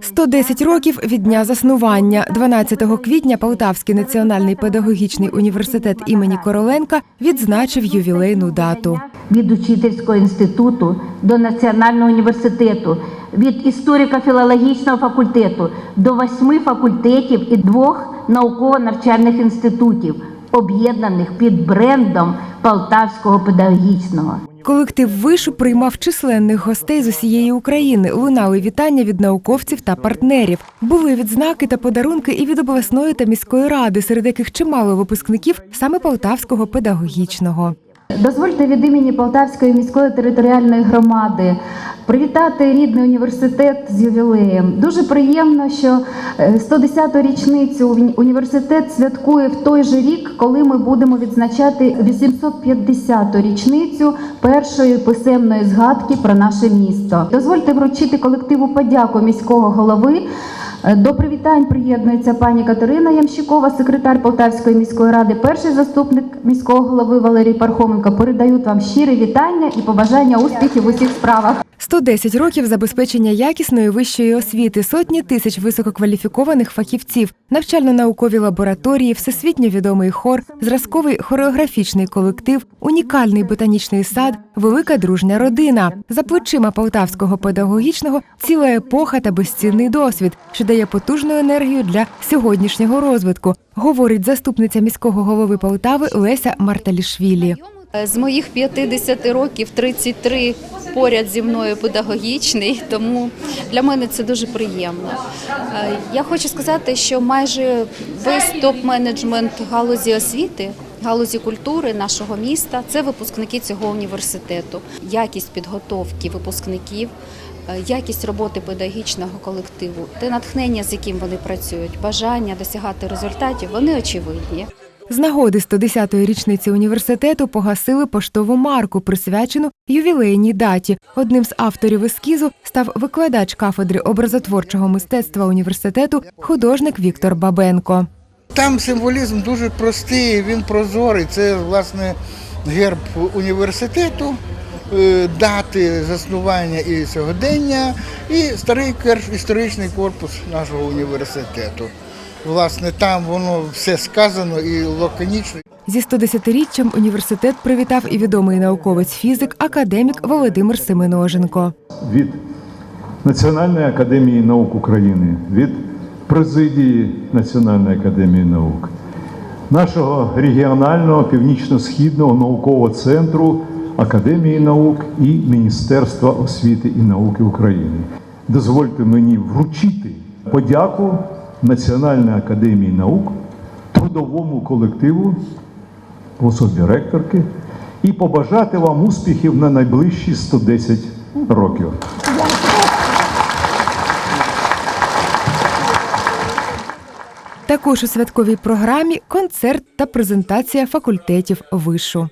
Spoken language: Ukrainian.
110 років від дня заснування. 12 квітня Полтавський національний педагогічний університет імені Короленка відзначив ювілейну дату. від учительського інституту до національного університету, від історико-філологічного факультету до восьми факультетів і двох науково-навчальних інститутів, об'єднаних під брендом Полтавського педагогічного. Колектив вишу приймав численних гостей з усієї України. Лунали вітання від науковців та партнерів. Були відзнаки та подарунки і від обласної та міської ради, серед яких чимало випускників саме Полтавського педагогічного. Дозвольте від імені Полтавської міської територіальної громади привітати рідний університет з ювілеєм. Дуже приємно, що е, 110-ту річницю університет святкує в той же рік, коли ми будемо відзначати 850-ту річницю першої писемної згадки про наше місто. Дозвольте вручити колективу подяку міського голови. Е, До привітань приєднується пані Катерина Ямщикова, секретар Полтавської міської ради, перший заступник міського голови Валерій Пархоменко. Передають вам щирі вітання і побажання успіхів у всіх справах. 110 років забезпечення якісної вищої освіти, сотні тисяч висококваліфікованих фахівців, навчально-наукові лабораторії, всесвітньо відомий хор, зразковий хореографічний колектив, унікальний ботанічний сад, велика дружня родина. За плечима полтавського педагогічного ціла епоха та безцінний досвід, що дає потужну енергію для сьогоднішнього розвитку, говорить заступниця міського голови Полтави Леся Марталішвілі. З моїх 50 років 33 поряд зі мною педагогічний, тому для мене це дуже приємно. Е, Я хочу сказати, що майже весь топ-менеджмент галузі освіти, галузі культури нашого міста це випускники цього університету. Якість підготовки випускників. е, Якість роботи педагогічного колективу, те натхнення, з яким вони працюють, бажання досягати результатів, вони очевидні. З нагоди 110-ї річниці університету погасили поштову марку, присвячену ювілейній даті. Одним з авторів ескізу став викладач кафедри образотворчого мистецтва університету, художник Віктор Бабенко. Там символізм дуже простий, він прозорий. Це власне герб університету, е, дати заснування і сьогодення, і старий історичний корпус нашого університету. Власне, там воно все сказано і лаконічно. Зі 110-річчям університет привітав і відомий науковець-фізик, академік Володимир Семеноженко. від Національної академії наук України, від президії Національної академії наук, нашого регіонального північно-східного наукового центру Академії наук і Міністерства освіти і науки України. Дозвольте мені вручити подяку Національної академії наук, трудовому колективу в особі ректорки і побажати вам успіхів на найближчі 110 років. Також у святковій програмі концерт та презентація факультетів вишу.